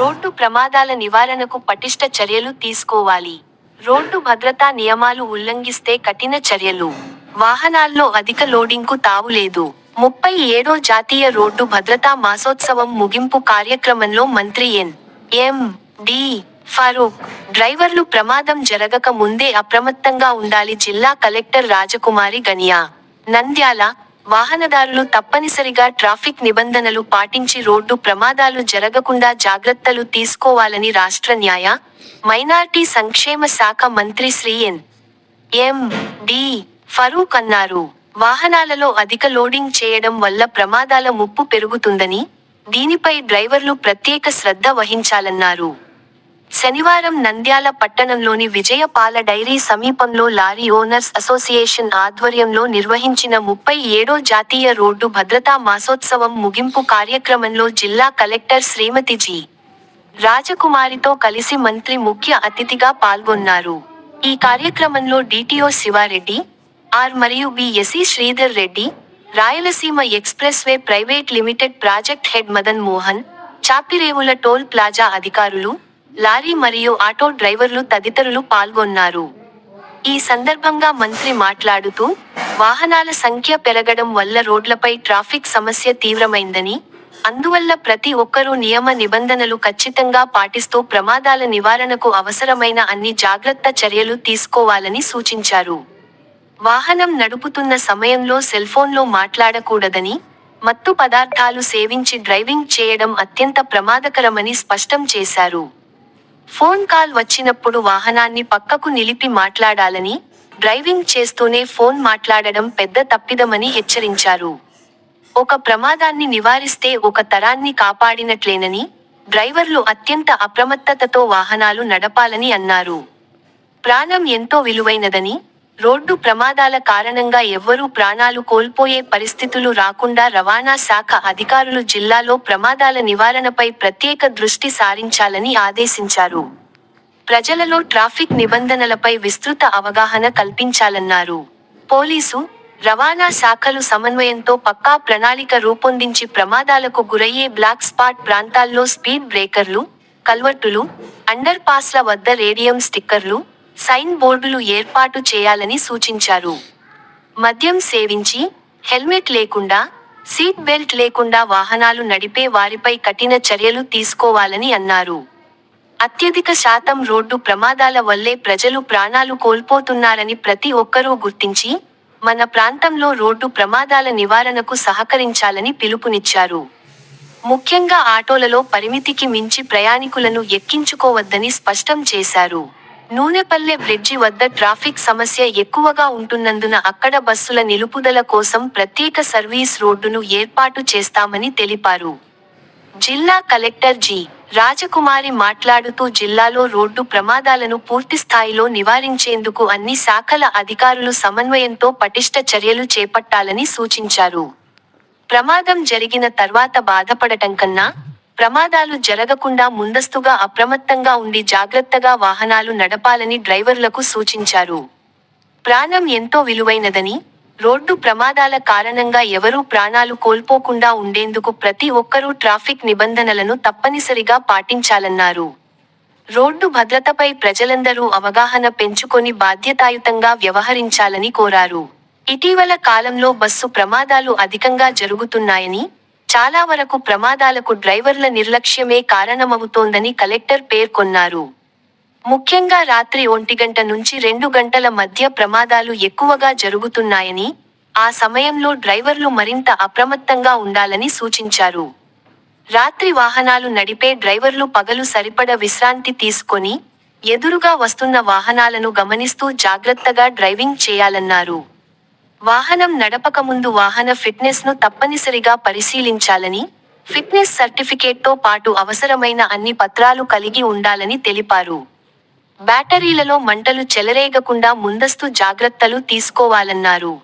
Road ప్రమాదాల నివారణకు పటిష్ట చర్యలు తీసుకోవాలి. రోడ్డు భద్రతా నియమాలు ఉల్లంఘిస్తే కఠిన చర్యలు. వాహనాల్లో అధిక లోడింగ్కు తావులేదు ముప్పై ఏడో జాతీయ రోడ్డు భద్రతా మాసోత్సవం ముగింపు కార్యక్రమంలో మంత్రి ఎన్. ఎం. డి. ఫరూక్ డ్రైవర్లు ప్రమాదం జరగక ముందే అప్రమత్తంగా ఉండాలి జిల్లా కలెక్టర్ రాజకుమారి గనియా. నంద్యాల వాహనదారులు తప్పనిసరిగా ట్రాఫిక్ నిబంధనలు పాటించి రోడ్డు ప్రమాదాలు జరగకుండా జాగ్రత్తలు తీసుకోవాలని రాష్ట్ర న్యాయ మైనార్టీ సంక్షేమ శాఖ మంత్రి Shri N. M. D. Farooq అన్నారు. వాహనాలలో అధిక లోడింగ్ చేయడం వల్ల ప్రమాదాల ముప్పు పెరుగుతుందని దీనిపై డ్రైవర్లు ప్రత్యేక శ్రద్ధ వహించాలన్నారు. శనివారం నంద్యాల పట్టణంలోని విజయపాల డైరీ సమీపంలో లారీ ఓనర్స్ అసోసియేషన్ ఆధ్వర్యంలో నిర్వహించిన ముప్పై ఏడో జాతీయ రోడ్డు భద్రతా మాసోత్సవం ముగింపు కార్యక్రమంలో జిల్లా కలెక్టర్ శ్రీమతి జి. రాజకుమారితో కలిసి మంత్రి ముఖ్య అతిథిగా పాల్గొన్నారు. ఈ కార్యక్రమంలో డిటిఓ శివారెడ్డి ఆర్ మరియు BSC Sridhar Reddy Rayalaseema express way private limited project head Madan Mohan Chapirevula toll plaza అధికారులు లారీ మరియు ఆటో డ్రైవర్లు తదితరులు పాల్గొన్నారు. ఈ సందర్భంగా మంత్రి మాట్లాడుతూ వాహనాల సంఖ్య పెరగడం వల్ల రోడ్లపై ట్రాఫిక్ సమస్య తీవ్రమైందని అందువల్ల ప్రతి ఒక్కరూ నియమ నిబంధనలు ఖచ్చితంగా పాటిస్తూ ప్రమాదాల నివారణకు అవసరమైన అన్ని జాగ్రత్త చర్యలు తీసుకోవాలని సూచించారు. వాహనం నడుపుతున్న సమయంలో సెల్ఫోన్లో మాట్లాడకూడదని మత్తు పదార్థాలు సేవించి డ్రైవింగ్ చేయడం అత్యంత ప్రమాదకరమని స్పష్టం చేశారు. ఫోన్ కాల్ వచ్చినప్పుడు వాహనాన్ని పక్కకు నిలిపి మాట్లాడాలని డ్రైవింగ్ చేస్తూనే ఫోన్ మాట్లాడడం పెద్ద తప్పిదమని హెచ్చరించారు. ఒక ప్రమాదాన్ని నివారిస్తే ఒక తరాన్ని కాపాడినట్లేనని డ్రైవర్లు అత్యంత అప్రమత్తతతో వాహనాలు నడపాలని అన్నారు. ప్రాణం ఎంతో విలువైనదని రోడ్డు ప్రమాదాల కారణంగా ఎవ్వరూ ప్రాణాలు కోల్పోయే పరిస్థితులు రాకుండా రవాణా శాఖ అధికారులు జిల్లాలో ప్రమాదాల నివారణపై ప్రత్యేక దృష్టి సారించాలని ఆదేశించారు. ప్రజలలో ట్రాఫిక్ నిబంధనలపై విస్తృత అవగాహన కల్పించాలన్నారు. పోలీసు రవాణా శాఖలు సమన్వయంతో పక్కా ప్రణాళిక రూపొందించి ప్రమాదాలకు గురయ్యే బ్లాక్ స్పాట్ ప్రాంతాల్లో స్పీడ్ బ్రేకర్లు కల్వర్టులు అండర్ పాస్ల వద్ద రేడియం స్టిక్కర్లు సైన్ బోర్డులు ఏర్పాటు చేయాలని సూచించారు. మద్యం సేవించి హెల్మెట్ లేకుండా సీట్ బెల్ట్ లేకుండా వాహనాలు నడిపే వారిపై కఠిన చర్యలు తీసుకోవాలని అన్నారు. అత్యధిక శాతం రోడ్డు ప్రమాదాల వల్లే ప్రజలు ప్రాణాలు కోల్పోతున్నారని ప్రతి ఒక్కరూ గుర్తించి మన ప్రాంతంలో రోడ్డు ప్రమాదాల నివారణకు సహకరించాలని పిలుపునిచ్చారు. ముఖ్యంగా ఆటోలలో పరిమితికి మించి ప్రయాణికులను ఎక్కించుకోవద్దని స్పష్టం చేశారు. నూనెపల్లె బ్రిడ్జి వద్ద ట్రాఫిక్ సమస్య ఎక్కువగా ఉంటున్నందున అక్కడ బస్సుల నిలుపుదల కోసం ప్రత్యేక సర్వీస్ రోడ్డును ఏర్పాటు చేస్తామని తెలిపారు. జిల్లా కలెక్టర్ జి. రాజకుమారి మాట్లాడుతూ జిల్లాలో రోడ్డు ప్రమాదాలను పూర్తిస్థాయిలో నివారించేందుకు అన్ని శాఖల అధికారులు సమన్వయంతో పటిష్ట చర్యలు చేపట్టాలని సూచించారు. ప్రమాదం జరిగిన తర్వాత బాధపడటం కన్నా ప్రమాదాలు జరగకుండా ముందస్తుగా అప్రమత్తంగా ఉండి జాగ్రత్తగా వాహనాలు నడపాలని డ్రైవర్లకు సూచించారు. ప్రాణం ఎంతో విలువైనదని రోడ్డు ప్రమాదాల కారణంగా ఎవరూ ప్రాణాలు కోల్పోకుండా ఉండేందుకు ప్రతి ఒక్కరూ ట్రాఫిక్ నిబంధనలను తప్పనిసరిగా పాటించాలన్నారు. రోడ్డు భద్రతపై ప్రజలందరూ అవగాహన పెంచుకొని బాధ్యతాయుతంగా వ్యవహరించాలని కోరారు. ఇటీవల కాలంలో బస్సు ప్రమాదాలు అధికంగా జరుగుతున్నాయని చాలా వరకు ప్రమాదాలకు డ్రైవర్ల నిర్లక్ష్యమే కారణమవుతోందని కలెక్టర్ పేర్కొన్నారు. ముఖ్యంగా రాత్రి ఒంటిగంట నుంచి రెండు గంటల మధ్య ప్రమాదాలు ఎక్కువగా జరుగుతున్నాయని ఆ సమయంలో డ్రైవర్లు మరింత అప్రమత్తంగా ఉండాలని సూచించారు. రాత్రి వాహనాలు నడిపే డ్రైవర్లు పగలు సరిపడ విశ్రాంతి తీసుకొని ఎదురుగా వస్తున్న వాహనాలను గమనిస్తూ జాగ్రత్తగా డ్రైవింగ్ చేయాలన్నారు. వాహనం నడపకముందు వాహన ఫిట్నెస్ను తప్పనిసరిగా పరిశీలించాలని ఫిట్నెస్ సర్టిఫికేట్తో పాటు అవసరమైన అన్ని పత్రాలు కలిగి ఉండాలని తెలిపారు. బ్యాటరీలలో మంటలు చెలరేగకుండా ముందస్తు జాగ్రత్తలు తీసుకోవాలన్నారు.